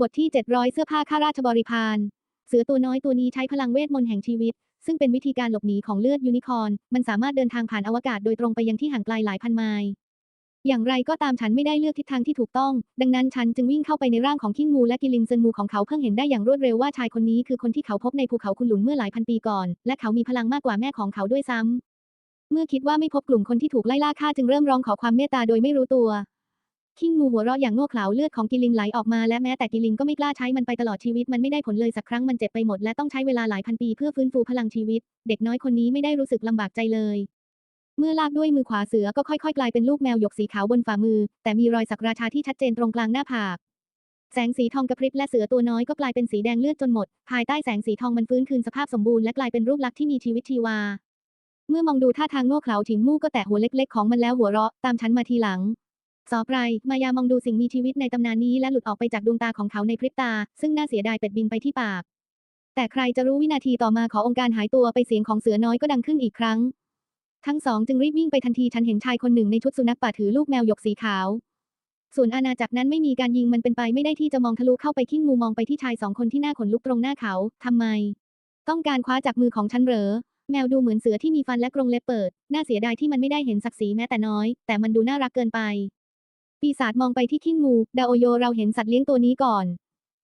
บทที่ 700 เสื้อผ้าข้าราชบริพาร เสือตัวน้อยตัวนี้ใช้พลังเวทมนต์แห่งชีวิต ซึ่งเป็นวิธีการหลบหนีของเลือดยูนิคอร์น มันสามารถเดินทางผ่านอวกาศโดยตรงไปยังที่ห่างไกลหลายพันไมล์ อย่างไรก็ตามฉันไม่ได้เลือกทิศทางที่ถูกต้อง ดังนั้นฉันจึงวิ่งเข้าไปในร่างของคิงมูและกิลินเซินมูของเขาเพิ่งเห็นได้อย่างรวดเร็วว่าชายคนนี้คือคนที่เขาพบในภูเขาคุนหลุนเมื่อหลายพันปีก่อน และเขามีพลังมากกว่าแม่ของเขาด้วยซ้ำเมื่อคิดว่าไม่พบกลุ่มคนที่ถูกไล่ล่าฆ่าจึงเริ่มร้องขอความเมตตาโดยไม่รู้ตัว คิงมูหัวเราะอย่างโง่เขลาเลือดของกิลินไหลออกมาและแม้แต่กิลินก็ไม่กล้าใช้มันไปตลอดชีวิตมันไม่ได้ผลเลยสักครั้งมันเจ็บไปหมดและต้องใช้เวลาหลายพันปีเพื่อฟื้นฟูพลังชีวิต เด็กน้อยคนนี้ไม่ได้รู้สึกลำบากใจเลย เมื่อลากด้วยมือขวาเสือก็ค่อยๆ กลายเป็นลูกแมวหยกสีขาวบนฝ่ามือ แต่มีรอยสักราชาที่ชัดเจนตรงกลางหน้าผากแสงสีทองกระพริบและเสือตัวน้อยก็กลายเป็นสีแดงเลือดจนหมด ภายใต้แสงสีทองมันฟื้นคืนสภาพสมบูรณ์และกลายเป็นรูปลักษณ์ที่มีชีวิตชีวา เมื่อมองดูท่าทางโง่เขลาถิงมู่ก็แตะหัวเล็กๆของมันแล้วหัวเราะตามฉันมาทีหลัง สอไพรมายามองดูสิ่งมีชีวิตในตำนานนี้และหลุดออกไปจากดวงตาของเขาในพริบตา ซึ่งน่าเสียดายเป็ดบินไปที่ปาก แต่ใครจะรู้วินาทีต่อมาขอองค์การหายตัวไปเสียงของเสือน้อยก็ดังขึ้นอีกครั้ง ทั้งสองจึงรีบวิ่งไปทันทีฉันเห็นชายคนหนึ่งในชุดสุนัขป่าถือลูกแมวหยกสีขาว ส่วนอาณาจักรนั้นไม่มีการยิงมันเป็นไปไม่ได้ที่จะมองทะลุเข้าไปขิ้งมูมองไปที่ชายสองคนที่หน้าขนลุกตรงหน้าเขาทำไม ต้องการคว้าจากมือของฉันเหรอแมวดูเหมือนเสือที่มีฟันและกรงเล็บเปิด น่าเสียดายที่มันไม่ได้เห็นศักดิ์ศรีแม้แต่น้อย แต่มันดูน่ารักเกินไป ปีศาจมองไปที่ขิ้งมูดาโอโยเราเห็นสัตว์เลี้ยงตัวนี้ก่อน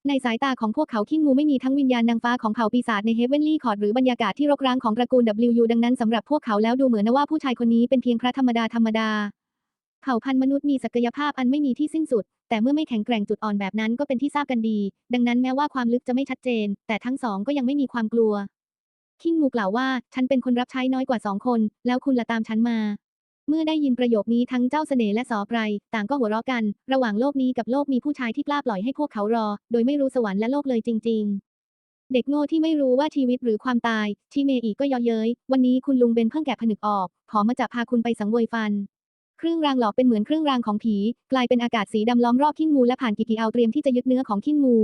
ในสายตาของพวกเขาขิ้งมูไม่มีทั้งวิญญาณนางฟ้าของเผ่าปีศาจในเฮเวนลี่คอร์ดหรือบรรยากาศที่รกร้างของตระกูล WU ดังนั้นสำหรับพวกเขาแล้วดูเหมือนนะว่าผู้ชายคนนี้เป็นเพียงพระธรรมดาธรรมดาเผ่าพันธุ์มนุษย์มีศักยภาพอันไม่มีที่สิ้นสุด แต่เมื่อไม่แข็งแกร่งจุดอ่อนแบบนั้นก็เป็นที่ทราบกันดี ดังนั้นแม้ว่าความลึกจะไม่ชัดเจน แต่ทั้งสองก็ยังไม่มีความกลัวคิงมูกล่าวว่า ฉันเป็นคนรับใช้น้อยกว่าสองคน แล้วคุณละตามฉันมา เมื่อได้ยินประโยคนี้ทั้งเจ้าเสน่ห์และสอไพรต่างก็หัวเราะกัน ระหว่างโลกนี้กับโลกมีผู้ชายที่กล้าปล่อยให้พวกเขารอ โดยไม่รู้สวรรค์และโลกเลยจริง ๆ เด็กโง่ที่ไม่รู้ว่าชีวิตหรือความตายชิเมอีก็เยอเย้ย วันนี้คุณลุงเบนเพิ่งแกะผนึกออกขอมาจับพาคุณไปสังเวยฟัน เครื่องรางหลอกเป็นเหมือนเครื่องรางของผี กลายเป็นอากาศสีดำล้อมรอบขิ้งูและผ่านกิกิเอาเตรียมที่จะยึดเนื้อของขิ้งู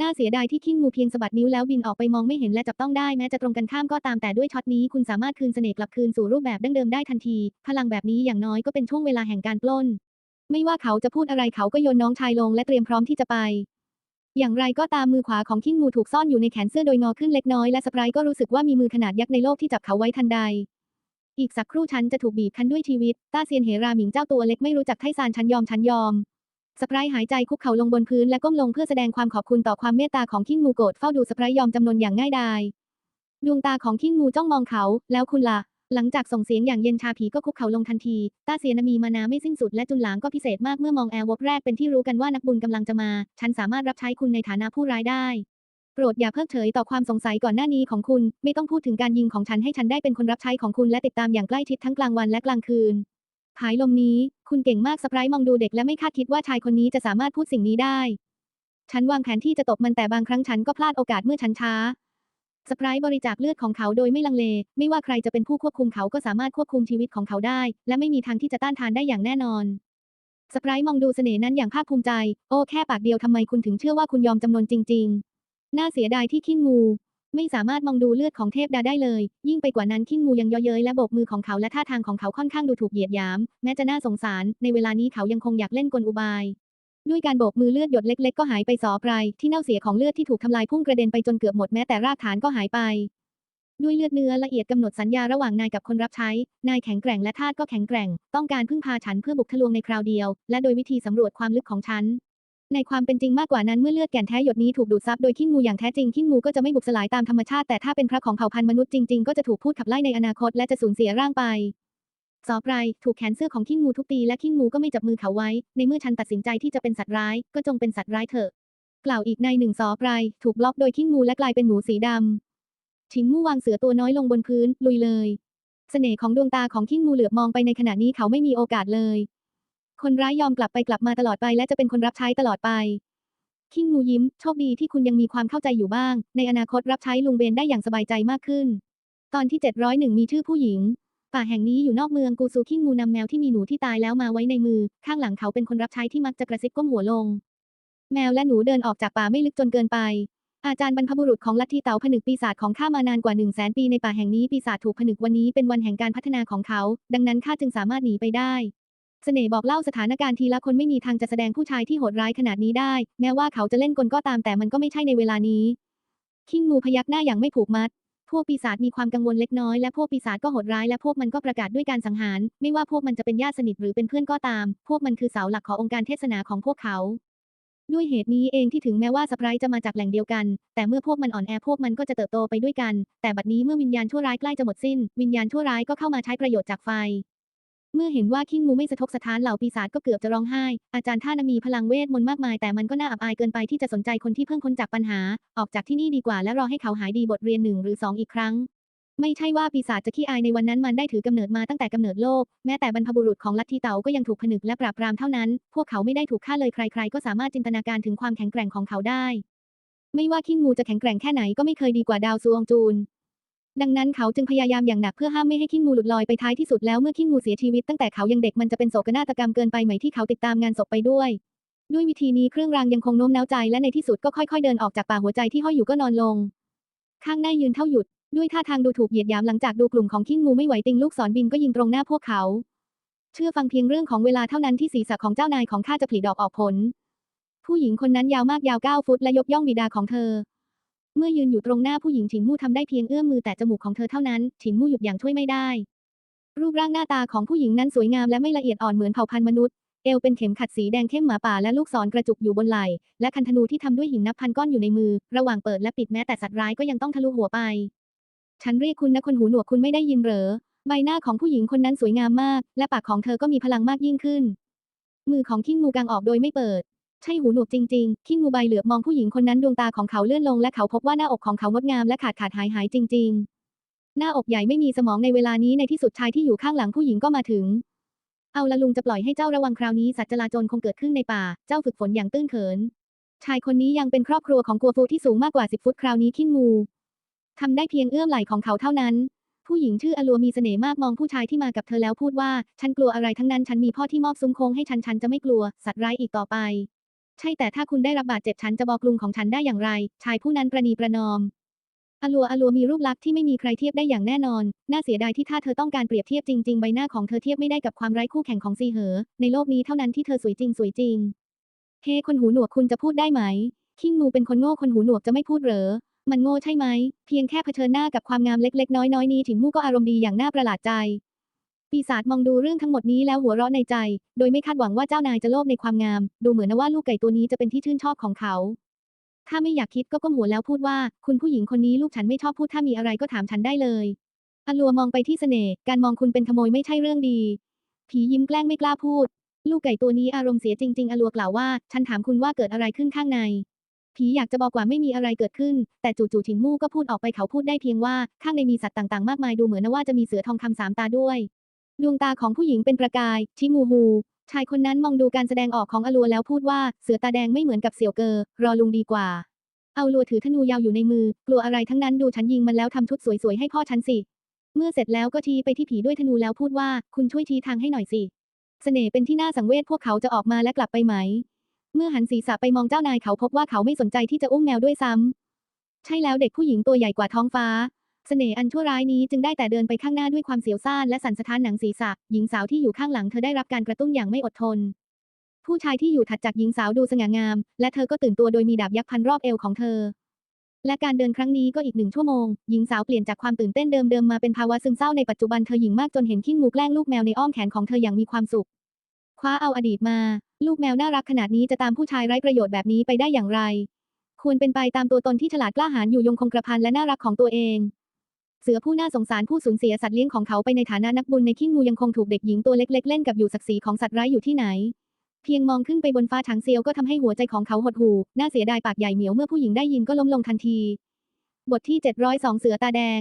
น่าเสียดายที่ขิ้งมูเพียงสะบัดนิ้วแล้วบินออกไปมองไม่เห็นและจับต้องได้แม้จะตรงกันข้ามก็ตามแต่ด้วยช็อตนี้คุณสามารถคืนเสน่ห์กลับคืนสู่รูปแบบดั้งเดิมได้ทันที พลังแบบนี้อย่างน้อยก็เป็นช่วงเวลาแห่งการปล้น ไม่ว่าเขาจะพูดอะไรเขาก็โยนน้องชายลงและเตรียมพร้อมที่จะไป อย่างไรก็ตามมือขวาของขิ้งมูถูกซ่อนอยู่ในแขนเสื้อโดยงอขึ้นเล็กน้อยและสไปร์ก็รู้สึกว่ามีมือขนาดยักษ์ในโลกที่จับเขาไว้ทันใดอีกสักครู่ฉันจะถูกบีบคั้นด้วยชีวิต ต้าเซียนเหราหมิงเจ้าตัวเล็กไม่รู้จักไทซานฉันยอมฉันยอม สไปร์หายใจคุกเข่าลงบนพื้นและก้มลงเพื่อแสดงความขอบคุณต่อความเมตตาของคิงมูโกรธเฝ้าดูสไปร์ยอมจำนนอย่างง่ายดาย ดวงตาของคิงมูจ้องมองเขา แล้วคุณล่ะ หลังจากส่งเสียงอย่างเย็นชาผีก็คุกเข่าลงทันทีต้าเซียนมีมานาไม่สิ้นสุดและจุนหลางก็พิเศษมากเมื่อมองแอร์วบแรกเป็นที่รู้กันว่านักบุญกำลังจะมา ฉันสามารถรับใช้คุณในฐานะผู้ร้ายได้โปรดอย่าเพิกเฉยต่อความสงสัยก่อนหน้านี้ของคุณ ไม่ต้องพูดถึงการยิงของฉันให้ฉันได้เป็นคนรับใช้ของคุณและติดตามอย่างใกล้ชิดทั้งกลางวันและกลางคืน ผายลมนี้ คุณเก่งมากสไปร์มองดูเด็กและไม่คาดคิดว่าชายคนนี้จะสามารถพูดสิ่งนี้ได้ ฉันวางแผนที่จะตบมันแต่บางครั้งฉันก็พลาดโอกาสเมื่อฉันช้า สไปร์บริจาคเลือดของเขาโดยไม่ลังเล ไม่ว่าใครจะเป็นผู้ควบคุมเขาก็สามารถควบคุมชีวิตของเขาได้ และไม่มีทางที่จะต้านทานได้อย่างแน่นอน สไปร์มองดูเสน่ห์นั้นอย่างภาคภูมิใจ โอ้แค่ปากเดียวทำไมคุณถึงเชื่อว่าคุณยอมจำนนจริง ๆ น่าเสียดายที่ขิ้งู ไม่สามารถมองดูเลือดของเทพดาได้เลย ยิ่งไปกว่านั้นขิ้งมูยังเยาะเย้ยและโบกมือของเขาและท่าทางของเขาค่อนข้างดูถูกเหยียดหยาม แม้จะน่าสงสาร ในเวลานี้เขายังคงอยากเล่นกลอุบาย ด้วยการโบกมือเลือดหยดเล็ก ๆ ก็หายไปสอไพรที่เน่าเสียของเลือดที่ถูกทำลายพุ่งกระเด็นไปจนเกือบหมดแม้แต่รากฐานก็หายไป ด้วยเลือดเนื้อละเอียดกำหนดสัญญาระหว่างนายกับคนรับใช้ นายแข็งแกร่งและทาสก็แข็งแกร่ง ต้องการพึ่งพาฉันเพื่อบุกทะลวงในคราวเดียว และโดยวิธีสำรวจความลึกของฉัน ในความเป็นจริงมากกว่านั้นเมื่อเลือดแก่นแท้หยดนี้ถูกดูดซับโดยขิ้งูอย่างแท้จริงขิ้งูก็จะไม่บุกสลายตามธรรมชาติแต่ถ้าเป็นพระของเผ่าพันธุ์มนุษย์จริงๆก็จะถูกพูดขับไล่ในอนาคตและจะสูญเสียร่างไปสอไรถูกแขนเสื้อของขิ้งูทุบตีและขิ้งูก็ไม่จับมือเขาไว้ ในเมื่อฉันตัดสินใจที่จะเป็นสัตว์ร้าย ก็จงเป็นสัตว์ร้ายเถอะ กล่าวอีกในหนึ่งสอไรถูกบล็อกโดยขิ้งูและกลายเป็นหนูสีดำชิงมู่วางเสือตัวน้อยลงบนพื้น ลุยเลย เสน่ห์ของดวงตาของขิ้งูเหลือบมองไปในขณะนี้เขาไม่มีโอกาสเลย คนร้ายยอมกลับไปกลับมาตลอดไป และจะเป็นคนรับใช้ตลอดไป คิงมูยิ้ม โชคดีที่คุณยังมีความเข้าใจอยู่บ้าง ในอนาคตรับใช้ลุงเบนได้อย่างสบายใจมากขึ้น ตอนที่ 701 มีชื่อผู้หญิง ป่าแห่งนี้อยู่นอกเมืองกูซูคิงมูนำแมวที่มีหนูที่ตายแล้วมาไว้ในมือ ข้างหลังเขาเป็นคนรับใช้ที่มักจะกระซิบก้มหัวลง แมวและหนูเดินออกจากป่าไม่ลึกจนเกินไปอาจารย์บรรพบุรุษของลัทธิเต๋าผนึกปีศาจของข้ามานานกว่า1 0 0 0 0แสนปีในป่าแห่งนี้ปีศาจถูกผนึกวันนี้เป็นวันแห่งการพัฒนาของเขา ดังนั้นข้าจึงสามารถหนีไปได้ เสน่ห์บอกเล่าสถานการณ์ทีละคนไม่มีทางจะแสดงผู้ชายที่โหดร้ายขนาดนี้ได้ แม้ว่าเขาจะเล่นกลก็ตามแต่มันก็ไม่ใช่ในเวลานี้ คิงมูพยักหน้าอย่างไม่ผูกมัด พวกปีศาจมีความกังวลเล็กน้อยและพวกปีศาจก็โหดร้ายและพวกมันก็ประกาศด้วยการสังหาร ไม่ว่าพวกมันจะเป็นญาติสนิทหรือเป็นเพื่อนก็ตาม พวกมันคือเสาหลักขององค์การเทศนาของพวกเขาด้วยเหตุนี้เองที่ถึงแม้ว่าสปรท์จะมาจากแหล่งเดียวกัน แต่เมื่อพวกมันอ่อนแอพวกมันก็จะเติบโตไปด้วยกัน แต่บัดนี้เมื่อวิญญาณชั่วร้ายใกล้จะหมดสิ้น วิญญาณชั่วร้ายก็เข้ามาใช้ประโยชน์จากไฟ เมื่อเห็นว่าคิงมูไม่สะทกสะท้านเหล่าปีศาจก็เกือบจะร้องไห้ อาจารย์ท่านมีพลังเวทมนต์มากมาย แต่มันก็น่าอับอายเกินไปที่จะสนใจคนที่เพิ่งพ้นจากปัญหา ออกจากที่นี่ดีกว่าและรอให้เขาหายดีบทเรียนหนึ่งหรือสองอีกครั้ง ไม่ใช่ว่าปีศาจจะขี้อายในวันนั้นมันได้ถือกำเนิดมาตั้งแต่กำเนิดโลก แม้แต่บรรพบุรุษของลัทธิเต๋าก็ยังถูกผนึกและปราบปรามเท่านั้น พวกเขาไม่ได้ถูกฆ่าเลยใคร ๆ ก็สามารถจินตนาการถึงความแข็งแกร่งของเขาได้ ไม่ว่าคิงมูจะแข็งแกร่งแค่ไหนก็ไม่เคยดีกว่าดาวซวงจูน ดังนั้นเขาจึงพยายามอย่างหนักเพื่อห้ามไม่ให้คิงมูหลุดลอยไปท้ายที่สุดแล้วเมื่อคิงมูเสียชีวิตตั้งแต่เขายังเด็กมันจะเป็นโศกนาฏกรรมเกินไปไหมที่เขาติดตามงานศพไปด้วย ด้วยวิธีนี้เครื่องรางยังคงโน้มน้าวใจและในที่สุดก็ค่อยๆเดินออกจากป่าหัวใจที่ห้อยอยู่ก็นอนลง ข้างหน้ายืนเท่าหยุด ด้วยท่าทางดูถูกเหยียดหยามหลังจากดูกลุ่มของคิงมูไม่ไหวติงลูกศรบินก็ยิงตรงหน้าพวกเขา เชื่อฟังเพียงเรื่องของเวลาเท่านั้นที่ศีรษะของเจ้านายของข้าจะผลิดอกออกผล ผู้หญิงคนนั้นยาวมากยาวเก้าฟุตและยกย่องบิดาของเธอ เมื่อยืนอยู่ตรงหน้าผู้หญิงฉินมู่ทำได้เพียงเอื้อมมือแต่จมูกของเธอเท่านั้น ฉินมู่หยุดอย่างช่วยไม่ได้ รูปร่างหน้าตาของผู้หญิงนั้นสวยงามและไม่ละเอียดอ่อนเหมือนเผ่าพันธุ์มนุษย์ เอวเป็นเข็มขัดสีแดงเข้มหมาป่าและลูกศรกระจุกอยู่บนไหล่ และคันธนูที่ทำด้วยหินนับพันก้อนอยู่ในมือ ระหว่างเปิดและปิดแม้แต่สัตว์ร้ายก็ยังต้องทะลุหัวไป ฉันเรียกคุณนะคนหูหนวกคุณไม่ได้ยินเหรอ ใบหน้าของผู้หญิงคนนั้นสวยงามมาก และปากของเธอก็มีพลังมากยิ่งขึ้น มือของคิงมูกางออกโดยไม่เปิด ช่หูหนวกจริงๆคิงมูใบเหลือบมองผู้หญิงคนนั้นดวงตาของเขาเลื่อนลงและเขาพบว่าหน้าอกของเขางดงามและขาดขาดหายหายจริง ๆ หน้าอกใหญ่ไม่มีสมองในเวลานี้ในที่สุดชายที่อยู่ข้างหลังผู้หญิงก็มาถึง เอาละลุงจะปล่อยให้เจ้าระวังคราวนี้สัตว์จลาจลคงเกิดขึ้นในป่า เจ้าฝึกฝนอย่างตื้นเขิน ชายคนนี้ยังเป็นครอบครัวของกัวฟูที่สูงมากกว่าสิบฟุตคราวนี้คิงมูทำได้เพียงเอื้อมไหล่ของเขาเท่านั้นผู้หญิงชื่ออลัวมีเสน่ห์มากมองผู้ชายที่มากับเธอแล้วพูดว่า ฉันกลัวอะไรทั้งนั้นฉันมีพ่อที่มอบซุ้มโค้งให้ฉันฉันจะไม่กลัว สัตว์ร้ายอีกต่อไป ใช่แต่ถ้าคุณได้รับบาดเจ็บฉันจะบอกลุงของฉันได้อย่างไร ชายผู้นั้นประนีประนอมอลัวอลัวมีรูปลักษณ์ที่ไม่มีใครเทียบได้อย่างแน่นอน น่าเสียดายที่ถ้าเธอต้องการเปรียบเทียบจริงๆ ใบหน้าของเธอเทียบไม่ได้กับความไร้คู่แข่งของซีเหอ ในโลกนี้เท่านั้นที่เธอสวยจริงสวยจริง เฮ้คนหูหนวกคุณจะพูดได้ไหม คิงมูเป็นคนโง่คนหูหนวกจะไม่พูดเหรอ มันโง่ใช่ไหม เพียงแค่เผชิญหน้ากับความงามเล็กๆ น้อยๆนี้ถิงมู่ก็อารมณ์ดีอย่างน่าประหลาดใจ ปีศาจมองดูเรื่องทั้งหมดนี้แล้วหัวเราะในใจ โดยไม่คาดหวังว่าเจ้านายจะโลภในความงาม ดูเหมือนนะว่าลูกไก่ตัวนี้จะเป็นที่ชื่นชอบของเขา ถ้าไม่อยากคิดก็ก้มหัวแล้วพูดว่า คุณผู้หญิงคนนี้ลูกฉันไม่ชอบพูดถ้ามีอะไรก็ถามฉันได้เลยอลัวมองไปที่เสน่ห์ การมองคุณเป็นขโมยไม่ใช่เรื่องดี ผียิ้มแกล้งไม่กล้าพูด ลูกไก่ตัวนี้อารมณ์เสียจริง ๆอลัวกล่าวว่า ฉันถามคุณว่าเกิดอะไรขึ้นข้างใน ผีอยากจะบอกว่าไม่มีอะไรเกิดขึ้น แต่จู่ๆถิงมู่ก็พูดออกไปเขาพูดได้เพียงว่า ข้างในมีสัตว์ต่างๆ มากมายดูเหมือนนะว่าจะมีเสือทองคำสามตาด้วย ดวงตาของผู้หญิงเป็นประกายชิมูฮู ชายคนนั้นมองดูการแสดงออกของอลัวแล้วพูดว่า เสือตาแดงไม่เหมือนกับเสี่ยวเกอ รอลุงดีกว่า เอาลัวถือธนูยาวอยู่ในมือ กลัวอะไรทั้งนั้นดูฉันยิงมันแล้วทำชุดสวยๆให้พ่อฉันสิ เมื่อเสร็จแล้วก็ชี้ไปที่ผีด้วยธนูแล้วพูดว่า คุณช่วยชี้ทางให้หน่อยสิ เสน่ห์เป็นที่น่าสังเวชพวกเขาจะออกมาและกลับไปไหม เมื่อหันศีรษะไปมองเจ้านายเขาพบว่าเขาไม่สนใจที่จะอุ้มแมวด้วยซ้ำ ใช่แล้วเด็กผู้หญิงตัวใหญ่กว่าท้องฟ้า เสน่ห์อันชั่วร้ายนี้จึงได้แต่เดินไปข้างหน้าด้วยความเสียวซ่านและสั่นสะท้านหนังศีรษะ หญิงสาวที่อยู่ข้างหลังเธอได้รับการกระตุ้นอย่างไม่อดทน ผู้ชายที่อยู่ถัดจากหญิงสาวดูสง่างาม และเธอก็ตื่นตัวโดยมีดาบยักษ์พันรอบเอวของเธอ และการเดินครั้งนี้ก็อีกหนึ่งชั่วโมง หญิงสาวเปลี่ยนจากความตื่นเต้นเดิมๆมาเป็นภาวะซึมเศร้าในปัจจุบันเธอหญิงมากจนเห็นขี้งูแกล้งลูกแมวในอ้อมแขนของเธออย่างมีความสุข คว้าเอาอดีตมา ลูกแมวน่ารักขนาดนี้จะตามผู้ชายไร้ประโยชน์แบบนี้ไปได้อย่างไร ควรเป็นไปตามตัวตนที่ฉลาดกล้าหาญอยู่ยงคงกระพันและน่ารักของตัวเอง เสือผู้น่าสงสารผู้สูญเสียสัตว์เลี้ยงของเขาไปในฐานะนักบุญในขี้งูยังคงถูกเด็กหญิงตัวเล็กๆ เล่นกับอยู่ศักดิ์ศรีของสัตว์ร้ายอยู่ที่ไหน เพียงมองขึ้นไปบนฟ้าถังเซียวก็ทำให้หัวใจของเขาหดหู่น่าเสียดายปากใหญ่เหมียวเมื่อผู้หญิงได้ยินก็ล้มลงทันที บทที่ 702 เสือตาแดง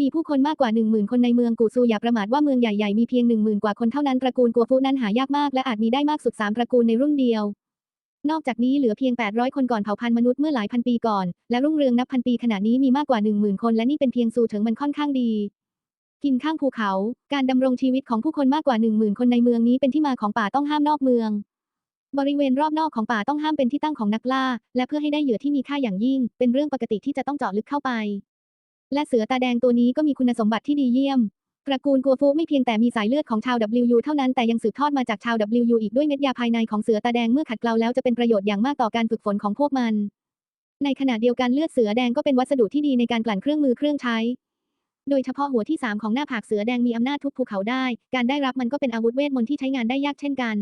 มีผู้คนมากกว่า10,000 คนในเมืองกูซูอย่าประมาทว่าเมืองใหญ่ๆมีเพียง10,000 กว่าคนเท่านั้นตระกูลกัวฟูนั้นหายากมากและอาจมีได้มากสุด3ตระกูลในรุ่นเดียว นอกจากนี้เหลือเพียง 800 คนก่อนเผ่าพันธุ์มนุษย์เมื่อหลายพันปีก่อน และรุ่งเรืองนับพันปีขณะนี้มีมากกว่า 10,000 คนและนี่เป็นเพียงสูถึงมันค่อนข้างดี กินข้างภูเขา การดำรงชีวิตของผู้คนมากกว่า 10,000 คนในเมืองนี้เป็นที่มาของป่าต้องห้ามนอกเมือง บริเวณรอบนอกของป่าต้องห้ามเป็นที่ตั้งของนักล่า และเพื่อให้ได้เหยื่อที่มีค่าอย่างยิ่ง เป็นเรื่องปกติที่จะต้องเจาะลึกเข้าไป และเสือตาแดงตัวนี้ก็มีคุณสมบัติที่ดีเยี่ยม ตระกูลกัวฟูไม่เพียงแต่มีสายเลือดของชาว WU เท่านั้นแต่ยังสืบทอดมาจากชาว WU อีกด้วยเม็ดยาภายในของเสือตาแดงเมื่อขัดเกลาแล้วจะเป็นประโยชน์อย่างมากต่อการฝึกฝนของพวกมัน ในขณะเดียวกันเลือดเสือแดงก็เป็นวัสดุที่ดีในการกลั่นเครื่องมือเครื่องใช้ โดยเฉพาะหัวที่สามของหน้าผากเสือแดงมีอำนาจทุบภูเขาได้ การได้รับมันก็เป็นอาวุธเวทมนต์ที่ใช้งานได้ยากเช่นกัน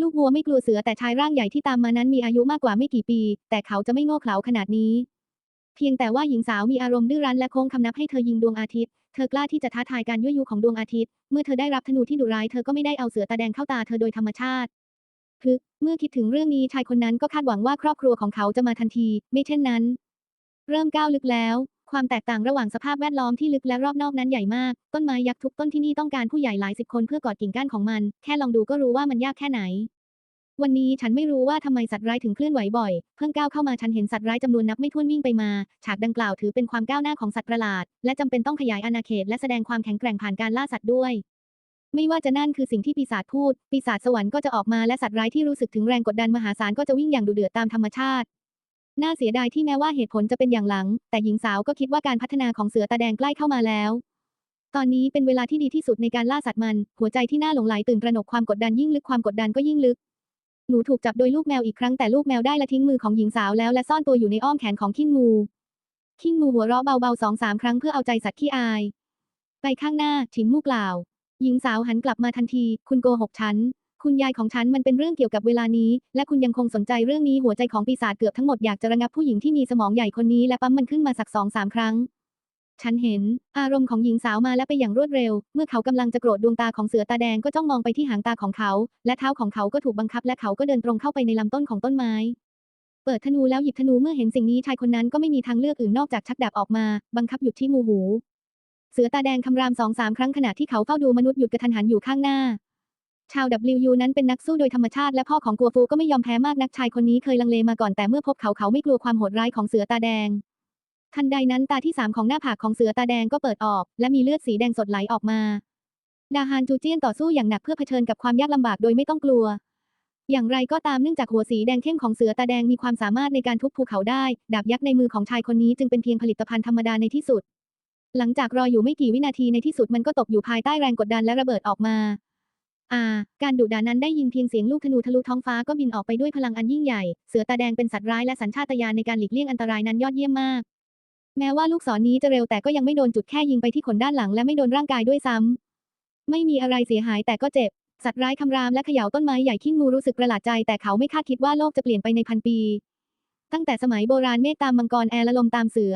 ลูกวัวไม่กลัวเสือแต่ชายร่างใหญ่ที่ตามมานั้นมีอายุมากกว่าไม่กี่ปี แต่เขาจะไม่โง่เขลาขนาดนี้ เพียงแต่ว่าหญิงสาวมีอารมณ์ดื้อรั้นและโค้งคำนับให้เธอยิงดวงอาทิตย์ เธอกล้าที่จะท้าทายการยั่วยุของดวงอาทิตย์ เมื่อเธอได้รับธนูที่ดุร้ายเธอก็ไม่ได้เอาเสือตาแดงเข้าตาเธอโดยธรรมชาติพึกเมื่อคิดถึงเรื่องนี้ชายคนนั้นก็คาดหวังว่าครอบครัวของเขาจะมาทันที ไม่เช่นนั้น เริ่มก้าวลึกแล้ว ความแตกต่างระหว่างสภาพแวดล้อมที่ลึกและรอบนอกนั้นใหญ่มาก ต้นไม้ยักษ์ทุกต้นที่นี่ต้องการผู้ใหญ่หลายสิบคนเพื่อกอดกิ่งก้านของมัน แค่ลองดูก็รู้ว่ามันยากแค่ไหน วันนี้ฉันไม่รู้ว่าทำไมสัตว์ร้ายถึงเคลื่อนไหวบ่อย เพิ่งก้าวเข้ามาฉันเห็นสัตว์ร้ายจำนวนนับไม่ถ้วนวิ่งไปมา ฉากดังกล่าวถือเป็นความก้าวหน้าของสัตว์ประหลาด และจำเป็นต้องขยายอาณาเขตและแสดงความแข็งแกร่งผ่านการล่าสัตว์ด้วย ไม่ว่าจะนั่นคือสิ่งที่ปีศาจพูด ปีศาจสวรรค์ก็จะออกมาและสัตว์ร้ายที่รู้สึกถึงแรงกดดันมหาศาลก็จะวิ่งอย่างดุเดือดตามธรรมชาติ น่าเสียดายที่แม้ว่าเหตุผลจะเป็นอย่างหลัง แต่หญิงสาวก็คิดว่าการพัฒนาของเสือตาแดงใกล้เข้ามาแล้วตอนนี้เป็นเวลาที่ดีที่สุดในการล่าสัตว์มัน หัวใจที่น่าหลงไหลตื่นตระหนกความกดดันยิ่งลึกความกดดันก็ยิ่งลึก หนูถูกจับโดยลูกแมวอีกครั้งแต่ลูกแมวได้ละทิ้งมือของหญิงสาวแล้วและซ่อนตัวอยู่ในอ้อมแขนของขิ้งงูขิ้งงูหัวเราะเบาๆสองสามครั้งเพื่อเอาใจสัตว์ขี้อาย ไปข้างหน้าฉินมู่กล่าว หญิงสาวหันกลับมาทันที คุณโกหกฉัน คุณยายของฉันมันเป็นเรื่องเกี่ยวกับเวลานี้ และคุณยังคงสนใจเรื่องนี้หัวใจของปีศาจเกือบทั้งหมดอยากจะระงับผู้หญิงที่มีสมองใหญ่คนนี้และปั๊มมันขึ้นมาสักสองสามครั้ง ฉันเห็น อารมณ์ของหญิงสาวมาและไปอย่างรวดเร็ว เมื่อเขากำลังจะโกรธดวงตาของเสือตาแดงก็จ้องมองไปที่หางตาของเขา และเท้าของเขาก็ถูกบังคับและเขาก็เดินตรงเข้าไปในลำต้นของต้นไม้ เปิดธนูแล้วหยิบธนูเมื่อเห็นสิ่งนี้ชายคนนั้นก็ไม่มีทางเลือกอื่นนอกจากชักดาบออกมา บังคับหยุดที่มูหู เสือตาแดงคำรามสองสามครั้งขณะที่เขาเฝ้าดูมนุษย์หยุดกระทันหันอยู่ข้างหน้า ชาว WU นั้นเป็นนักสู้โดยธรรมชาติและพ่อของกัวฟูก็ไม่ยอมแพ้มากนักชายคนนี้เคยลังเลมาก่อนแต่เมื่อพบเขาเขาไม่กลัวความโหดร้ายของเสือตาแดง ทันใดนั้นตาที่สามของหน้าผากของเสือตาแดงก็เปิดออก และมีเลือดสีแดงสดไหลออกมา ดาฮานจูเจี้ยนต่อสู้อย่างหนักเพื่อเผชิญกับความยากลำบากโดยไม่ต้องกลัว อย่างไรก็ตามเนื่องจากหัวสีแดงเข้มของเสือตาแดงมีความสามารถในการทุบภูเขาได้ ดาบยักษ์ในมือของชายคนนี้จึงเป็นเพียงผลิตภัณฑ์ธรรมดาในที่สุด หลังจากรออยู่ไม่กี่วินาทีในที่สุดมันก็ตกอยู่ภายใต้แรงกดดันและระเบิดออกมา อ่า การดุดานั้นได้ยินเพียงเสียงลูกธนูทะลุท้องฟ้าก็บินออกไปด้วยพลังอันยิ่งใหญ่ เสือตาแดงเป็นสัตว์ร้ายและสัญชาตญาณในการหลีกเลี่ยงอันตรายนั้นยอดเยี่ยมมาก แม้ว่าลูกศรนนี้จะเร็วแต่ก็ยังไม่โดนจุดแค่ยิงไปที่ขนด้านหลังและไม่โดนร่างกายด้วยซ้ำ ไม่มีอะไรเสียหายแต่ก็เจ็บ สัตว์ร้ายคำรามและเขย่าต้นไม้ใหญ่ขิ้งงูรู้สึกประหลาดใจแต่เขาไม่คาดคิดว่าโลกจะเปลี่ยนไปในพันปี ตั้งแต่สมัยโบราณเมฆตามมังกรแอร์และลมตามเสือ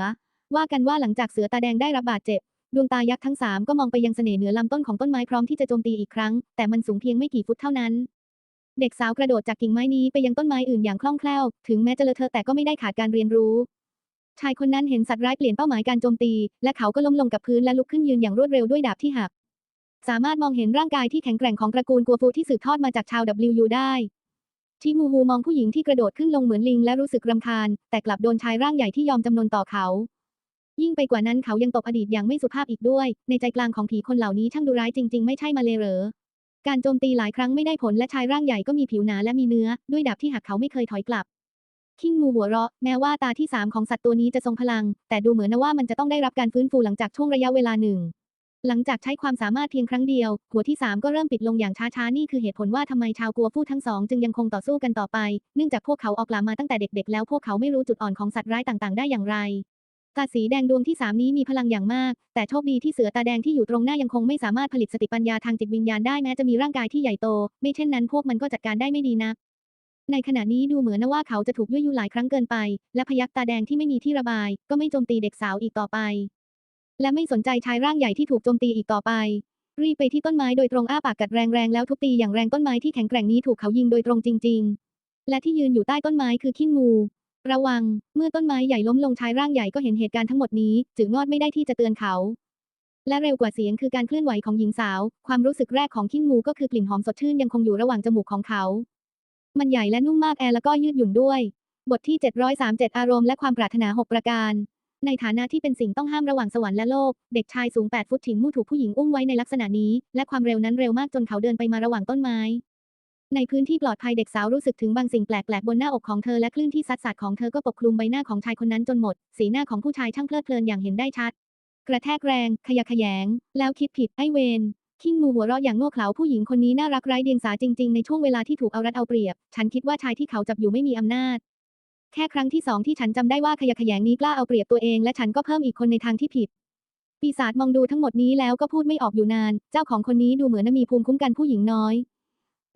ว่ากันว่าหลังจากเสือตาแดงได้รับบาดเจ็บ ดวงตายักษ์ทั้งสามก็มองไปยังเสน่ห์เหนือลำต้นของต้นไม้พร้อมที่จะโจมตีอีกครั้ง แต่มันสูงเพียงไม่กี่ฟุตเท่านั้นเด็กสาวกระโดดจากกิ่งไม้นี้ไปยังต้นไม้อื่นอย่างคล่องแคล่ว ถึงแม้จะเลอะเทอะแต่ก็ไม่ได้ขาดการเรียนรู้ ชายคนนั้นเห็นสัตว์ร้ายเปลี่ยนเป้าหมายการโจมตี และเขาก็ล้มลงกับพื้นและลุกขึ้นยืนอย่างรวดเร็วด้วยดาบที่หัก สามารถมองเห็นร่างกายที่แข็งแกร่งของตระกูลกัวฟูที่สืบทอดมาจากชาว WU ได้ชิมูฮูมองผู้หญิงที่กระโดดขึ้นลงเหมือนลิงและรู้สึกรำคาญ แต่กลับโดนชายร่างใหญ่ที่ยอมจำนนต่อเขา ยิ่งไปกว่านั้นเขายังตกอดีตอย่างไม่สุภาพอีกด้วย ในใจกลางของผีคนเหล่านี้ช่างดูร้ายจริง ๆ ไม่ใช่มาเลเหรอการโจมตีหลายครั้งไม่ได้ผลและชายร่างใหญ่ก็มีผิวหนาและมีเนื้อ ด้วยดาบที่หักเขาไม่เคยถอยกลับ คิงงูหัวเราะแม้ว่าตาที่สามของสัตว์ตัวนี้จะทรงพลัง แต่ดูเหมือนนะว่ามันจะต้องได้รับการฟื้นฟูหลังจากช่วงระยะเวลาหนึ่ง หลังจากใช้ความสามารถเพียงครั้งเดียว หัวที่สามก็เริ่มปิดลงอย่างช้าๆ นี่คือเหตุผลว่าทำไมชาวกัวฟู่ทั้งสองจึงยังคงต่อสู้กันต่อไป เนื่องจากพวกเขาออกลามาตั้งแต่เด็กๆ แล้วพวกเขาไม่รู้จุดอ่อนของสัตว์ร้ายต่างๆ ได้อย่างไรตาสีแดงดวงที่สามนี้มีพลังอย่างมาก แต่โชคดีที่เสือตาแดงที่อยู่ตรงหน้ายังคงไม่สามารถผลิตสติปัญญาทางจิตวิญญาณได้แม้จะมีร่างกายที่ใหญ่โต ไม่เช่นนั้นพวกมันก็จัดการได้ไม่ดีนัก ในขณะนี้ดูเหมือนนะว่าเขาจะถูกยั่วยุหลายครั้งเกินไป และพยักตาแดงที่ไม่มีที่ระบาย ก็ไม่โจมตีเด็กสาวอีกต่อไป และไม่สนใจชายร่างใหญ่ที่ถูกโจมตีอีกต่อไป รีบไปที่ต้นไม้โดยตรงอ้าปากกัดแรงๆแล้วทุบตีอย่างแรงต้นไม้ที่แข็งแกร่งนี้ถูกเขายิงโดยตรงจริง ๆ และที่ยืนอยู่ใต้ต้นไม้คือขี้งู ระวัง เมื่อต้นไม้ใหญ่ล้มลงชายร่างใหญ่ก็เห็นเหตุการณ์ทั้งหมดนี้ จึงงอดไม่ได้ที่จะเตือนเขาและเร็วกว่าเสียงคือการเคลื่อนไหวของหญิงสาว ความรู้สึกแรกของขี้งูก็คือกลิ่นหอมสดชื่นยังคงอยู่ระหว่างจมูกของเขา มันใหญ่และนุ่มมากแอร์แล้วก็ยืดหยุ่นด้วย บทที่ 737 อารมณ์และความปรารถนา 6 ประการ ในฐานะที่เป็นสิ่งต้องห้ามระหว่างสวรรค์และโลก เด็กชายสูง 8 ฟุตถิงมู่ถูกผู้หญิงอุ้มไว้ในลักษณะนี้ และความเร็วนั้นเร็วมากจนเขาเดินไปมาระหว่างต้นไม้ ในพื้นที่ปลอดภัยเด็กสาวรู้สึกถึงบางสิ่งแปลกๆบนหน้าอกของเธอและคลื่นที่ซัดสาดของเธอก็ปกคลุมใบหน้าของชายคนนั้นจนหมด สีหน้าของผู้ชายช่างเพลิดเพลินอย่างเห็นได้ชัด กระแทกแรง ขยะแขยง แล้วคิดผิดไอเวน คิงมูหัวเราะอย่างโง่เขลาผู้หญิงคนนี้น่ารักไร้เดียงสาจริง ๆ ในช่วงเวลาที่ถูกเอารัดเอาเปรียบ ฉันคิดว่าชายที่เขาจับอยู่ไม่มีอำนาจ แค่ครั้งที่สองที่ฉันจำได้ว่าขยะแขยงนี้กล้าเอาเปรียบตัวเองและฉันก็เพิ่มอีกคนในทางที่ผิด ปีศาจมองดูทั้งหมดนี้แล้วก็พูดไม่ออกอยู่นาน เจ้าของคนนี้ดูเหมือนมีภูมิคุ้มกันผู้หญิงน้อย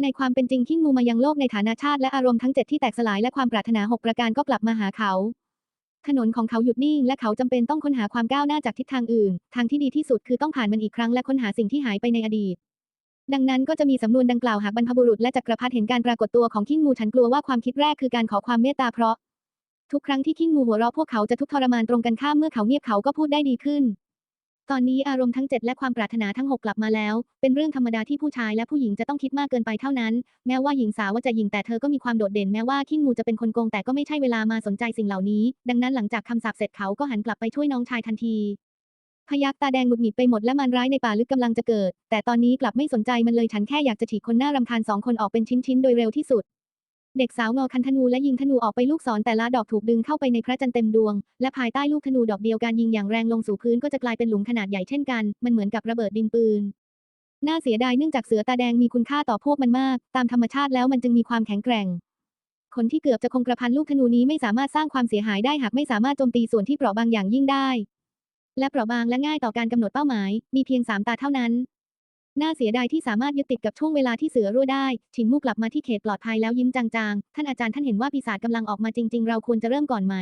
ในความเป็นจริงคิงมูมายังโลกในฐานะชาติและอารมณ์ทั้งเจ็ดที่แตกสลายและความปรารถนาหกประการก็กลับมาหาเขา ถนนของเขาหยุดนิ่งและเขาจำเป็นต้องค้นหาความก้าวหน้าจากทิศทางอื่น ทางที่ดีที่สุดคือต้องผ่านมันอีกครั้งและค้นหาสิ่งที่หายไปในอดีต ดังนั้นก็จะมีสำนวนดังกล่าวหากบรรพบุรุษและจักรพรรดิเห็นการปรากฏตัวของขิงมูฉันกลัวว่าความคิดแรกคือการขอความเมตตาเพราะ ทุกครั้งที่ขิงมูหัวเราะพวกเขาจะทุกข์ทรมานตรงกันข้ามเมื่อเขาเงียบเขาก็พูดได้ดีขึ้น ตอนนี้อารมณ์ทั้งเจ็ดและความปรารถนาทั้งหกกลับมาแล้ว เป็นเรื่องธรรมดาที่ผู้ชายและผู้หญิงจะต้องคิดมากเกินไปเท่านั้น แม้ว่าหญิงสาวว่าจะหญิงแต่เธอก็มีความโดดเด่นแม้ว่าคิงมูจะเป็นคนโกงแต่ก็ไม่ใช่เวลามาสนใจสิ่งเหล่านี้ ดังนั้นหลังจากคำสาปเสร็จเขาก็หันกลับไปช่วยน้องชายทันที พยักตาแดงหงุดหงิดไปหมดและมารร้ายในป่าลึกกำลังจะเกิด แต่ตอนนี้กลับไม่สนใจมันเลยฉันแค่อยากจะฉีกคนหน้ารำคาญสองคนออกเป็นชิ้นๆโดยเร็วที่สุด เด็กสาวงอคันธนูและยิงธนูออกไปลูกศรแต่ละดอกถูกดึงเข้าไปในพระจันทร์เต็มดวง และภายใต้ลูกธนูดอกเดียวการยิงอย่างแรงลงสู่พื้นก็จะกลายเป็นหลุมขนาดใหญ่เช่นกัน มันเหมือนกับระเบิดดินปืน น่าเสียดายเนื่องจากเสือตาแดงมีคุณค่าต่อพวกมันมาก ตามธรรมชาติแล้วมันจึงมีความแข็งแกร่ง คนที่เกือบจะคงกระพันลูกธนูนี้ไม่สามารถสร้างความเสียหายได้หากไม่สามารถโจมตีส่วนที่เปราะบางอย่างยิ่งได้ และเปราะบางและง่ายต่อการกำหนดเป้าหมาย มีเพียงสามตาเท่านั้น น่าเสียดายที่สามารถยึดติดกับช่วงเวลาที่เสือรั่วได้ฉินมู่กลับมาที่เขตปลอดภัยแล้วยิ้มจางๆ ท่านอาจารย์ท่านเห็นว่าปีศาจกำลังออกมาจริง ๆ เราควรจะเริ่มก่อนไหม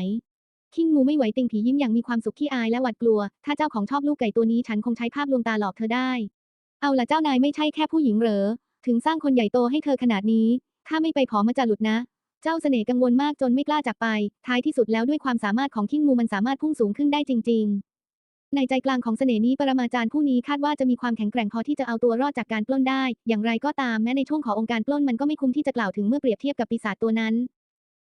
คิงมูไม่ไหวติงผียิ้มอย่างมีความสุขขี้อายและหวาดกลัว ถ้าเจ้าของชอบลูกไก่ตัวนี้ฉันคงใช้ภาพลวงตาหลอกเธอได้ เอาล่ะเจ้านายไม่ใช่แค่ผู้หญิงเหรอ ถึงสร้างคนใหญ่โตให้เธอขนาดนี้ ถ้าไม่ไปผอมมันจะหลุดนะ เจ้าเสน่ห์กังวลมากจนไม่กล้าจากไป ท้ายที่สุดแล้วด้วยความสามารถของคิงมูมันสามารถพุ่งสูงขึ้นได้จริง ๆ ในใจกลางของเสน่ห์นี้ปรมาจารย์ผู้นี้คาดว่าจะมีความแข็งแกร่งพอที่จะเอาตัวรอดจากการปล้นได้ อย่างไรก็ตามแม้ในช่วงขององค์การปล้นมันก็ไม่คุ้มที่จะกล่าวถึงเมื่อเปรียบเทียบกับปีศาจตัวนั้น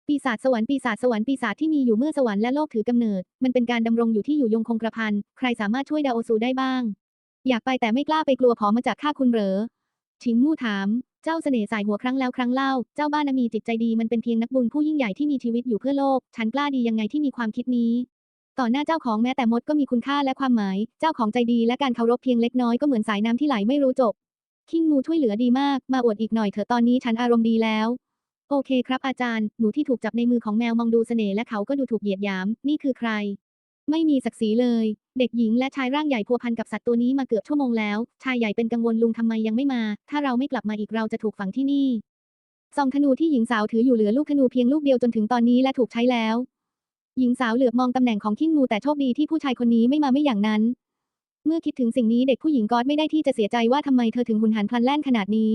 ปีศาจสวรรค์ปีศาจสวรรค์ปีศาจที่มีอยู่เมื่อสวรรค์และโลกถือกำเนิด มันเป็นการดำรงอยู่ที่อยู่ยงคงกระพันใครสามารถช่วยดาโอซูได้บ้าง อยากไปแต่ไม่กล้าไปกลัวผอมาจากข้าคุณเหรอชิงมู่ถาม เจ้าเสน่ห์สายหัวครั้งแล้วครั้งเล่า เจ้าบ้านมีจิตใจดีมันเป็นเพียงนักบุญผู้ยิ่งใหญ่ที่มีชีวิตอยู่เพื่อโลก ฉันกล้าดียังไงที่มีความคิดนี้ ต่อหน้าเจ้าของแม้แต่มดก็มีคุณค่าและความหมาย เจ้าของใจดีและการเคารพเพียงเล็กน้อยก็เหมือนสายน้ำที่ไหลไม่รู้จบ คิงมูช่วยเหลือดีมาก มาอวดอีกหน่อยเถอะตอนนี้ฉันอารมณ์ดีแล้ว โอเคครับอาจารย์ หนูที่ถูกจับในมือของแมวมองดูเสน่ห์และเขาก็ดูถูกเหยียดหยาม นี่คือใคร ไม่มีศักดิ์ศรีเลย เด็กหญิงและชายร่างใหญ่พัวพันกับสัตว์ตัวนี้มาเกือบชั่วโมงแล้ว ชายใหญ่เป็นกังวลลุงทำไมยังไม่มา ถ้าเราไม่กลับมาอีกเราจะถูกฝังที่นี่ซองธนูที่หญิงสาวถืออยู่เหลือลูกธนูเพียงลูกเดียวจนถึงตอนนี้และถูกใช้แล้ว หญิงสาวเหลือบมองตำแหน่งของคิงมูแต่โชคดีที่ผู้ชายคนนี้ไม่มาไม่อย่างนั้น เมื่อคิดถึงสิ่งนี้เด็กผู้หญิงก็ไม่ได้ที่จะเสียใจว่าทำไมเธอถึงหุนหันพลันแล่นขนาดนี้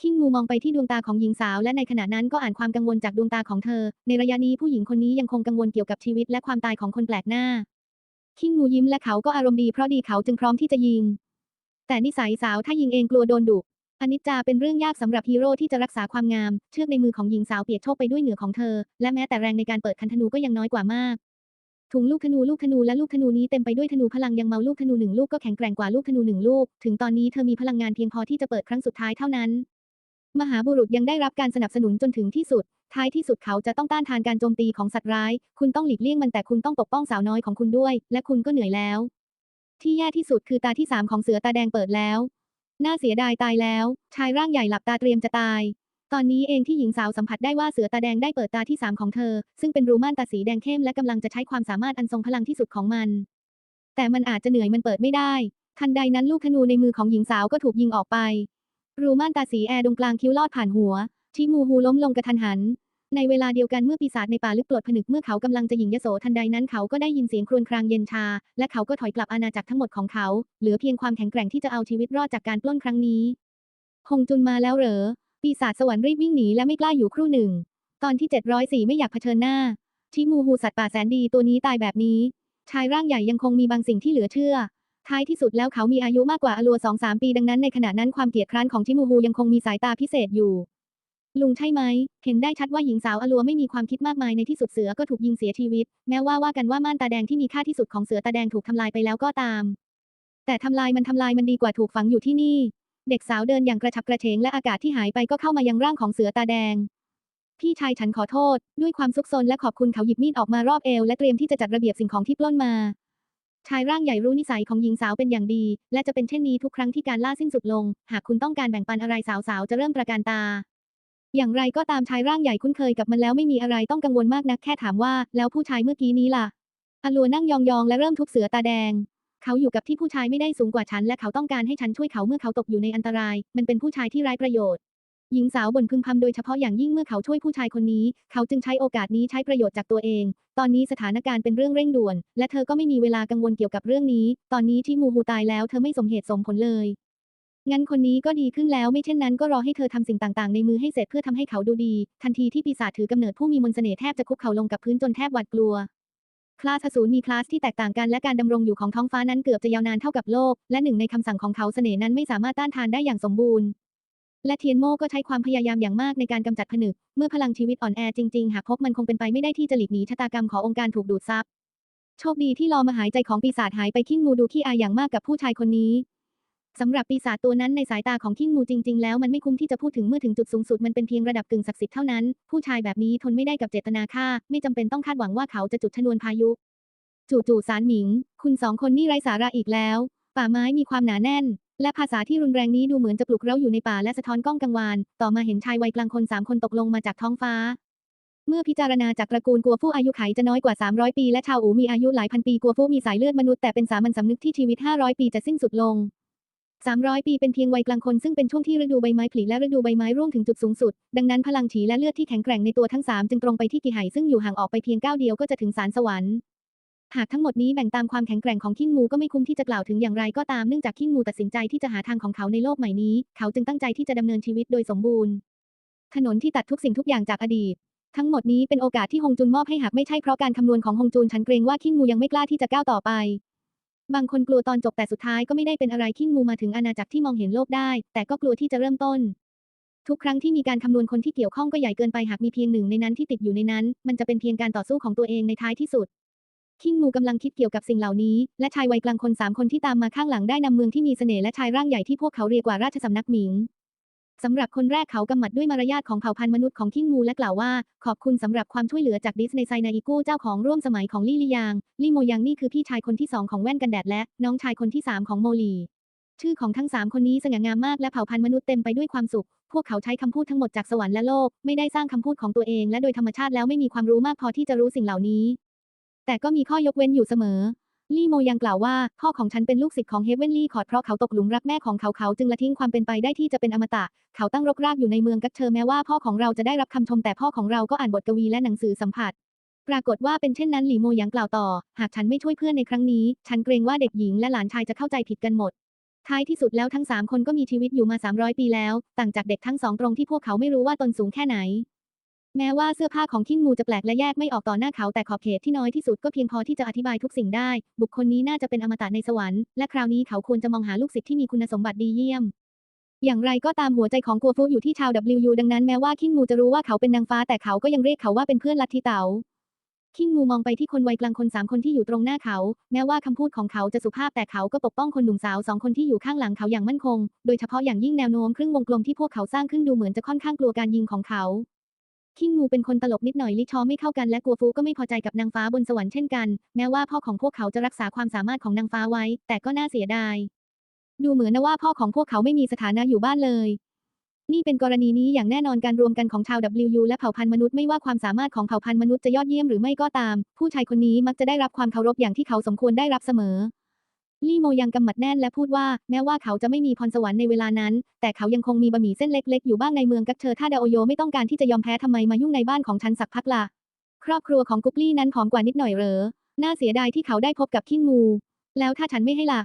คิงมูมองไปที่ดวงตาของหญิงสาวและในขณะนั้นก็อ่านความกังวลจากดวงตาของเธอ ในระยะนี้ผู้หญิงคนนี้ยังคงกังวลเกี่ยวกับชีวิตและความตายของคนแปลกหน้า คิงมูยิ้มและเขาก็อารมณ์ดีเพราะดีเขาจึงพร้อมที่จะยิง แต่นิสัยสาวถ้ายิงเองกลัวโดนดุ อนิจจาเป็นเรื่องยากสำหรับฮีโร่ที่จะรักษาความงาม เชือกในมือของหญิงสาวเปียกโชกไปด้วยเหงื่อของเธอ และแม้แต่แรงในการเปิดคันธนูก็ยังน้อยกว่ามากถุงลูกธนูลูกธนูและลูกธนูนี้เต็มไปด้วยธนูพลังยังเมาลูกธนูหนึ่งลูกก็แข็งแกร่งกว่าลูกธนูหนึ่งลูก ถึงตอนนี้เธอมีพลังงานเพียงพอที่จะเปิดครั้งสุดท้ายเท่านั้น มหาบุรุษยังได้รับการสนับสนุนจนถึงที่สุด ท้ายที่สุดเขาจะต้องต้านทานการโจมตีของสัตว์ร้าย คุณต้องหลีกเลี่ยงมันแต่คุณต้องปกป้องสาวน้อยของคุณด้วย และคุณก็เหนื่อยแล้ว ที่แย่ที่สุดคือตาที่สามของเสือตาแดงเปิดแล้ว น่าเสียดายตายแล้ว ชายร่างใหญ่หลับตาเตรียมจะตาย ตอนนี้เองที่หญิงสาวสัมผัสได้ว่าเสือตาแดงได้เปิดตาที่สามของเธอ ซึ่งเป็นรูม่านตาสีแดงเข้มและกำลังจะใช้ความสามารถอันทรงพลังที่สุดของมัน แต่มันอาจจะเหนื่อยมันเปิดไม่ได้ ทันใดนั้นลูกธนูในมือของหญิงสาวก็ถูกยิงออกไป รูม่านตาสีแอร์ตรงกลางคิ้วลอดผ่านหัวชิมูฮูล้มลงกระทันหัน ในเวลาเดียวกันเมื่อปีศาจในป่าลึกปลดผนึกเมื่อเขากำลังจะยิงยโสทันใดนั้นเขาก็ได้ยินเสียงครวญครางเย็นชา และเขาก็ถอยกลับอาณาจักรทั้งหมดของเขา เหลือเพียงความแข็งแกร่งที่จะเอาชีวิตรอดจากการปล้นครั้งนี้คงจุนมาแล้วเหรอ ปีศาจสวรรค์รีบวิ่งหนีและไม่กล้าอยู่ครู่หนึ่ง ตอนที่ 704 ไม่อยากเผชิญหน้า ชิมูฮูสัตว์ป่าแสนดีตัวนี้ตายแบบนี้ ชายร่างใหญ่ยังคงมีบางสิ่งที่เหลือเชื่อ ท้ายที่สุดแล้วเขามีอายุมากกว่าอลัวสองสามปีดังนั้นในขณะนั้นความเกลียดคร้านของชิมูฮูยังคงมีสายตาพิเศษอยู่ ลุงใช่ไหม เห็นได้ชัดว่าหญิงสาวอลัวไม่มีความคิดมากมายในที่สุดเสือก็ถูกยิงเสียชีวิต แม้ว่าว่ากันว่าม่านตาแดงที่มีค่าที่สุดของเสือตาแดงถูกทำลายไปแล้วก็ตาม แต่ทำลายมันทำลายมันดีกว่าถูกฝังอยู่ที่นี่ เด็กสาวเดินอย่างกระฉับกระเฉงและอากาศที่หายไปก็เข้ามายังร่างของเสือตาแดง พี่ชายฉันขอโทษ ด้วยความซุกซนและขอบคุณเขาหยิบมีดออกมารอบเอวและเตรียมที่จะจัดระเบียบสิ่งของที่ปล้นมา ชายร่างใหญ่รู้นิสัยของหญิงสาวเป็นอย่างดี และจะเป็นเช่นนี้ทุกครั้งที่การล่าสิ้นสุดลง หากคุณต้องการแบ่งปันอะไรสาวๆจะเริ่มประการตา อย่างไรก็ตามชายร่างใหญ่คุ้นเคยกับมันแล้วไม่มีอะไรต้องกังวลมากนักแค่ถามว่า แล้วผู้ชายเมื่อกี้นี้ล่ะอลัวนั่งยองๆและเริ่มทุบเสือตาแดง เขาอยู่กับที่ผู้ชายไม่ได้สูงกว่าฉันและเขาต้องการให้ฉันช่วยเขาเมื่อเขาตกอยู่ในอันตราย มันเป็นผู้ชายที่ไร้ประโยชน์ หญิงสาวบ่นพึมพำโดยเฉพาะอย่างยิ่งเมื่อเขาช่วยผู้ชายคนนี้ เขาจึงใช้โอกาสนี้ใช้ประโยชน์จากตัวเอง ตอนนี้สถานการณ์เป็นเรื่องเร่งด่วน และเธอก็ไม่มีเวลากังวลเกี่ยวกับเรื่องนี้ ตอนนี้ที่มูฮูตายแล้วเธอไม่สมเหตุสมผลเลย งั้นคนนี้ก็ดีขึ้นแล้วไม่เช่นนั้นก็รอให้เธอทำสิ่งต่างๆ ในมือให้เสร็จเพื่อทำให้เขาดูดี ทันทีที่ปีศาจถือกำเนิดผู้มีมนต์เสน่ห์แทบจะคุกเข่าลงกับพื้นจนแทบหวาดกลัว คลาสอสูรมีคลาสที่แตกต่างกันและการดำรงอยู่ของท้องฟ้านั้นเกือบจะยาวนานเท่ากับโลก และหนึ่งในคำสั่งของเขาเสน่ห์นั้นไม่สามารถต้านทานได้อย่างสมบูรณ์ และเทียนโม่ก็ใช้ความพยายามอย่างมากในการกำจัดผนึก เมื่อพลังชีวิตอ่อนแอจริงๆ หากพบมันคงเป็นไปไม่ได้ที่จะหลีกหนีชะตากรรมขององค์การถูกดูดซับ โชคดีที่ลอมาหายใจของปีศาจหายไปขิ้งงูดูขี้อายอย่างมากกับผู้ชายคนนี้ สำหรับปีศาจตัวนั้นในสายตาของขิ้งงูจริง ๆ แล้วมันไม่คุ้มที่จะพูดถึงเมื่อถึงจุดสูงสุดมันเป็นเพียงระดับกึ่งศักดิ์สิทธิ์เท่านั้น ผู้ชายแบบนี้ทนไม่ได้กับเจตนาฆ่า ไม่จำเป็นต้องคาดหวังว่าเขาจะจุดชนวนพายุ จู่ๆสารหมิง คุณสองคนนี่ไร้สาระอีกแล้ว ป่าไม้มีความหนาแน่น และภาษาที่รุนแรงนี้ดูเหมือนจะปลุกเร้าอยู่ในป่าและสะท้อนกล้องกังวาน ต่อมาเห็นชายวัยกลางคนสามคนตกลงมาจากท้องฟ้าเมื่อพิจารณาจากตระกูลกัวฟู่อายุไขจะน้อยกว่า 300 ปี และชาวอูมีอายุหลายพันปีกัวฟู่มีสายเลือดมนุษย์แต่เป็นสามัญสำนึกที่ชีวิต 500 ปีจะสิ้นสุดลง 300 ปีเป็นเพียงวัยกลางคนซึ่งเป็นช่วงที่ฤดูใบไม้ผลิและฤดูใบไม้ร่วงถึงจุดสูงสุด ดังนั้นพลังฉีและเลือดที่แข็งแกร่งในตัวทั้งสามจึงตรงไปที่กิไหซึ่งอยู่ห่างออกไปเพียงก้าวเดียวก็จะถึงสารสวรรค์หากทั้งหมดนี้แบ่งตามความแข็งแกร่งของขิ้งมูก็ไม่คุ้มที่จะกล่าวถึงอย่างไรก็ตามเนื่องจากขิ้งมูตัดสินใจที่จะหาทางของเขาในโลกใหม่นี้ เขาจึงตั้งใจที่จะดำเนินชีวิตโดยสมบูรณ์ ถนนที่ตัดทุกสิ่งทุกอย่างจากอดีต ทั้งหมดนี้เป็นโอกาสที่ฮงจุนมอบให้หากไม่ใช่เพราะการคำนวณของฮงจุนฉันเกรงว่าขิ้งมูยังไม่กล้าที่จะก้าวต่อไป บางคนกลัวตอนจบแต่สุดท้ายก็ไม่ได้เป็นอะไรทิ้งมูมาถึงอาณาจักรที่มองเห็นโลกได้ แต่ก็กลัวที่จะเริ่มต้น ทุกครั้งที่มีการคำนวณคนที่เกี่ยวข้องก็ใหญ่เกินไปหากมีเพียงหนึ่งในนั้นที่ติดอยู่ในนั้น มันจะเป็นเพียงการต่อสู้ของตัวเองในท้ายที่สุดคิงมูกำลังคิดเกี่ยวกับสิ่งเหล่านี้ และชายวัยกลางคนสามคนที่ตามมาข้างหลังได้นำเมืองที่มีเสน่ห์และชายร่างใหญ่ที่พวกเขาเรียกว่าราชสำนักหมิง สำหรับคนแรกเขากำหมัดด้วยมารยาทของเผ่าพันธุ์มนุษย์ของคิงมูและกล่าวว่า ขอบคุณสำหรับความช่วยเหลือจากดิสในไซนาอิกูเจ้าของร่วมสมัยของลี่ลียางลี่โมยังนี่คือพี่ชายคนที่สองของแว่นกันแดดและน้องชายคนที่สามของโมลีชื่อของทั้งสามคนนี้สง่างามมากและเผ่าพันธุ์มนุษย์เต็มไปด้วยความสุข พวกเขาใช้คำพูดทั้งหมดจากสวรรค์และโลก ไม่ได้สร้างคำพูดของตัวเอง และโดยธรรมชาติแล้วไม่มีความรู้มากพอที่จะรู้สิ่งเหล่านี้ แต่ก็มีข้อยกเว้นอยู่เสมอ ลี่โมยังกล่าวว่า พ่อของฉันเป็นลูกศิษย์ของเฮเวนลี่คอร์ดเพราะเขาตกหลุมรักแม่ของเขาเขาจึงละทิ้งความเป็นไปได้ที่จะเป็นอมตะ เขาตั้งรกรากอยู่ในเมืองกัตเชอร์แม้ว่าพ่อของเราจะได้รับคำชมแต่พ่อของเราก็อ่านบทกวีและหนังสือสัมผัส ปรากฏว่าเป็นเช่นนั้นหลี่โมยังกล่าวต่อ หากฉันไม่ช่วยเพื่อนในครั้งนี้ ฉันเกรงว่าเด็กหญิงและหลานชายจะเข้าใจผิดกันหมด ท้ายที่สุดแล้วทั้งสามคนก็มีชีวิตอยู่มา 300 ปีแล้ว ต่างจากเด็กทั้งสองตรงที่พวกเขาไม่รู้ว่าตนสูงแค่ไหน แม้ว่าเสื้อผ้าของคิงมูจะแปลกและแยกไม่ออกต่อหน้าเขาแต่ขอบเขตที่น้อยที่สุดก็เพียงพอที่จะอธิบายทุกสิ่งได้ บุคคลนี้น่าจะเป็นอมตะในสวรรค์และคราวนี้เขาควรจะมองหาลูกศิษย์ที่มีคุณสมบัติดีเยี่ยม อย่างไรก็ตามหัวใจของกัวฟูอยู่ที่ชาว WU ดังนั้นแม้ว่าคิงมูจะรู้ว่าเขาเป็นนางฟ้าแต่เขาก็ยังเรียกเขาว่าเป็นเพื่อนลัทธิเต๋าคิงมูมองไปที่คนวัยกลางคนสามคนที่อยู่ตรงหน้าเขา แม้ว่าคำพูดของเขาจะสุภาพแต่เขาก็ปกป้องคนหนุ่มสาวสองคนที่อยู่ข้างหลังเขาอย่างมั่นคง โดยเฉพาะอย่างยิ่งแนวโน้มครึ่งวงกลมที่พวกเขาสร้างขึ้นดูเหมือนจะค่อนข้างกลัวการยิงของเขา คิงมูเป็นคนตลกนิดหน่อยลิชอไม่เข้ากันและกัวฟูก็ไม่พอใจกับนางฟ้าบนสวรรค์เช่นกัน แม้ว่าพ่อของพวกเขาจะรักษาความสามารถของนางฟ้าไว้ แต่ก็น่าเสียดาย ดูเหมือนนะว่าพ่อของพวกเขาไม่มีสถานะอยู่บ้านเลย นี่เป็นกรณีนี้อย่างแน่นอนการรวมกันของชาว WU และเผ่าพันธุ์มนุษย์ไม่ว่าความสามารถของเผ่าพันธุ์มนุษย์จะยอดเยี่ยมหรือไม่ก็ตาม ผู้ชายคนนี้มักจะได้รับความเคารพอย่างที่เขาสมควรได้รับเสมอ ลี่โมยังกำหมัดแน่นและพูดว่า แม้ว่าเขาจะไม่มีพรสวรรค์ในเวลานั้น แต่เขายังคงมีบะหมี่เส้นเล็กๆ อยู่บ้างในเมืองกักเชอถ้าดาโอโยไม่ต้องการที่จะยอมแพ้ทำไมมายุ่งในบ้านของฉันสักพักล่ะ ครอบครัวของกุ๊กลี่นั้นผอมกว่านิดหน่อยเหรอ น่าเสียดายที่เขาได้พบกับคิงมูแล้วถ้าฉันไม่ให้ล่ะ